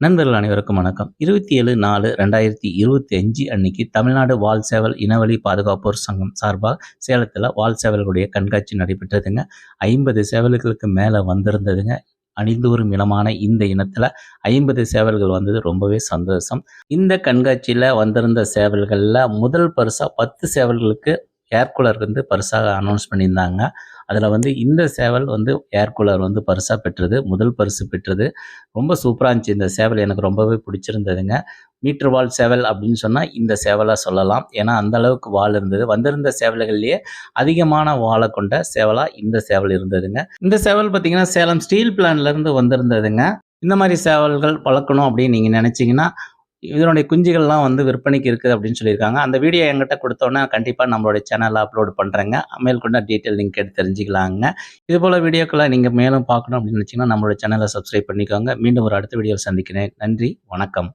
நண்பர்கள் அனைவருக்கும் வணக்கம். இருபத்தி ஏழு நாலு ரெண்டாயிரத்தி இருபத்தி அஞ்சு அன்னைக்கு தமிழ்நாடு வால் சேவல் இனவழி பாதுகாப்போர் சங்கம் சார்பாக சேலத்தில் வால் சேவல்களுடைய கண்காட்சி நடைபெற்றதுங்க. ஐம்பது சேவல்களுக்கு மேலே வந்திருந்ததுங்க. அணிந்தோறும் இனமான இந்த இனத்தில் ஐம்பது சேவல்கள் வந்தது ரொம்பவே சந்தோஷம். இந்த கண்காட்சியில் வந்திருந்த சேவல்களில் முதல் பரிசாக பத்து சேவல்களுக்கு ஏர் கூலர் வந்து பரிசாக அனௌன்ஸ் பண்ணியிருந்தாங்க. அதில் வந்து இந்த சேவல் வந்து ஏர் கூலர் வந்து பரிசாக பெற்றது முதல் பரிசு பெற்றது. ரொம்ப சூப்பராக இருந்துச்சு இந்த சேவல். எனக்கு ரொம்பவே பிடிச்சிருந்ததுங்க. மீட்டர் வால் சேவல் அப்படின்னு சொன்னால் இந்த சேவலாக சொல்லலாம். ஏன்னா அந்த அளவுக்கு வால் இருந்தது. வந்திருந்த சேவல்கள்லேயே அதிகமான வாழை கொண்ட சேவலாக இந்த சேவல் இருந்ததுங்க. இந்த சேவல் பார்த்திங்கன்னா சேலம் ஸ்டீல் பிளான்லேருந்து வந்திருந்ததுங்க. இந்த மாதிரி சேவல்கள் வளர்க்கணும் அப்படின்னு நீங்கள் நினச்சிங்கன்னா இதனுடைய குஞ்சுகள்லாம் வந்து விற்பனைக்கு இருக்குது அப்படின்னு சொல்லியிருக்காங்க. அந்த வீடியோ என்கிட்ட கொடுத்தோன்னே கண்டிப்பாக நம்மளுடைய சேனலில் அப்லோடு பண்ணுறேங்க மேற்கொண்ட டீட்டெயில் லிங்க் எடுத்து தெரிஞ்சுக்கலாங்க. இது போல் வீடியோக்களை நீங்கள் மேலும் பார்க்கணும் அப்படின்னு நினச்சிங்கன்னா நம்மளோட சேனலை சப்ஸ்கிரைப் பண்ணிக்கோங்க. மீண்டும் ஒரு அடுத்த வீடியோவில் சந்திக்கிறேன். நன்றி வணக்கம்.